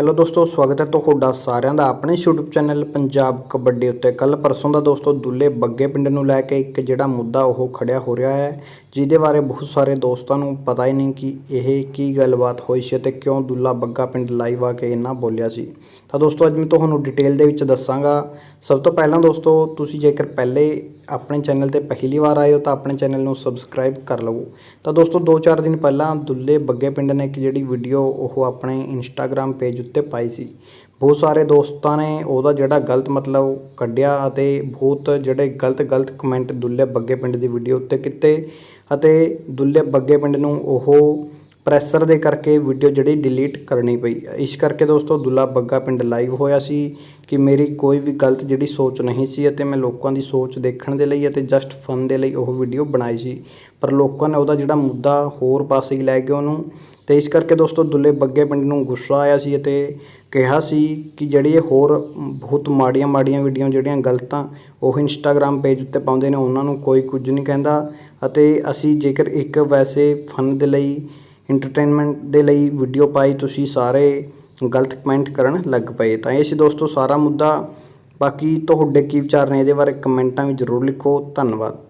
Hello ਦੋਸਤੋ, ਸਵਾਗਤ ਹੈ ਤੁਹਾਡਾ ਸਾਰਿਆਂ ਦਾ ਆਪਣੇ YouTube ਚੈਨਲ ਪੰਜਾਬ ਕਬੱਡੀ ਉੱਤੇ। ਕੱਲ ਪਰਸੋਂ ਦਾ ਦੋਸਤੋ, ਦੁੱਲੇ ਬੱਗੇ ਪਿੰਡ ਨੂੰ ਲੈ ਕੇ ਇੱਕ ਜਿਹੜਾ ਮੁੱਦਾ ਉਹ ਖੜਿਆ ਹੋ ਰਿਹਾ ਹੈ, ਜਿਹਦੇ ਬਾਰੇ ਬਹੁਤ ਸਾਰੇ ਦੋਸਤਾਂ ਨੂੰ ਪਤਾ ਹੀ ਨਹੀਂ ਕਿ ਇਹ ਕੀ ਗੱਲਬਾਤ ਹੋਈ ਸੀ ਤੇ ਕਿਉਂ ਦੁੱਲਾ ਬੱਗਾ ਪਿੰਡ ਲਾਈਵ ਆ ਕੇ ਇੰਨਾ ਬੋਲਿਆ ਸੀ। ਤਾਂ ਦੋਸਤੋ, ਅੱਜ ਮੈਂ ਤੁਹਾਨੂੰ ਡਿਟੇਲ ਦੇ ਵਿੱਚ ਦੱਸਾਂਗਾ ਸਭ ਤੋਂ ਪਹਿਲਾਂ ਦੋਸਤੋ, ਤੁਸੀਂ ਜੇਕਰ ਪਹਿਲੇ ਆਪਣੇ ਚੈਨਲ ਤੇ ਪਹਿਲੀ ਵਾਰ ਆਏ ਹੋ ਤਾਂ ਆਪਣੇ ਚੈਨਲ ਨੂੰ ਸਬਸਕ੍ਰਾਈਬ ਕਰ ਲਵੋ। ਤਾਂ ਦੋਸਤੋ 2-4 ਦਿਨ ਪਹਿਲਾਂ ਦੁੱਲੇ ਬੱਗੇ ਪਿੰਡ ਨੇ ਇੱਕ ਜਿਹੜੀ ਵੀਡੀਓ ਉਹ ਆਪਣੇ ਇੰਸਟਾਗ੍ਰam ਪੇਜ ਉੱਤੇ ਪਾਈ ਸੀ। ਬਹੁਤ ਸਾਰੇ ਦੋਸਤਾਂ ਨੇ ਉਹਦਾ ਜਿਹੜਾ ਗਲਤ ਮਤਲਬ ਕੱਢਿਆ ਅਤੇ ਬਹੁਤ ਜਿਹੜੇ ਗਲਤ ਗਲਤ ਕਮੈਂਟ ਦੁੱਲੇ ਬੱਗੇ ਪਿੰਡ ਦੀ ਵੀਡੀਓ ਉੱਤੇ ਕੀਤੇ ਅਤੇ ਦੁੱਲੇ ਬੱਗੇ ਪਿੰਡ ਨੂੰ ਉਹ ਪ੍ਰੈਸ਼ਰ ਦੇ ਕਰਕੇ ਵੀਡੀਓ ਜਿਹੜੀ ਡਿਲੀਟ ਕਰਨੀ ਪਈ ਇਸ ਕਰਕੇ ਦੋਸਤੋ ਦੁੱਲਾ ਬੱਗਾ ਪਿੰਡ ਲਾਈਵ ਹੋਇਆ ਸੀ ਕਿ ਮੇਰੀ ਕੋਈ ਵੀ ਗਲਤ ਜਿਹੜੀ ਸੋਚ ਨਹੀਂ ਸੀ ਅਤੇ ਮੈਂ ਲੋਕਾਂ ਦੀ ਸੋਚ ਦੇਖਣ ਦੇ ਲਈ ਅਤੇ ਜਸਟ ਫਨ ਦੇ ਲਈ ਉਹ ਵੀਡੀਓ ਬਣਾਈ ਸੀ। ਪਰ ਲੋਕਾਂ ਨੇ ਉਹਦਾ ਜਿਹੜਾ ਮੁੱਦਾ ਹੋਰ ਪਾਸੇ ਹੀ ਲੈ ਗਏ ਉਹਨੂੰ ਤੇ ਇਸ ਕਰਕੇ ਦੋਸਤੋ ਦੁੱਲੇ ਬੱਗੇ ਪਿੰਡ ਨੂੰ ਗੁੱਸਾ ਆਇਆ ਸੀ ਅਤੇ ਕਿਹਾ ਸੀ ਕਿ ਜਿਹੜੀ ਇਹ ਹੋਰ ਬਹੁਤ ਮਾੜੀਆਂ ਮਾੜੀਆਂ ਵੀਡੀਓ ਜਿਹੜੀਆਂ ਗਲਤਾਂ ਉਹ ਇੰਸਟਾਗ੍ਰam ਪੇਜ ਉੱਤੇ ਪਾਉਂਦੇ ਨੇ, ਉਹਨਾਂ ਨੂੰ ਕੋਈ ਕੁਝ ਨਹੀਂ ਕਹਿੰਦਾ ਅਤੇ ਅਸੀਂ ਜੇਕਰ ਇੱਕ ਵੈਸੇ ਫਨ ਦੇ ਲਈ ਇੰਟਰਟੇਨਮੈਂਟ ਦੇ ਲਈ ਵੀਡੀਓ ਪਾਈ, ਤੁਸੀਂ ਸਾਰੇ ਗਲਤ ਕਮੈਂਟ ਕਰਨ ਲੱਗ ਪਏ। ਤਾਂ ਇਹ ਸੀ ਦੋਸਤੋ ਸਾਰਾ ਮੁੱਦਾ। ਬਾਕੀ ਤੁਹਾਡੇ ਕੀ ਵਿਚਾਰ ਨੇ ਇਹਦੇ ਬਾਰੇ ਕਮੈਂਟਾਂ ਵਿੱਚ ਜ਼ਰੂਰ ਲਿਖੋ। ਧੰਨਵਾਦ।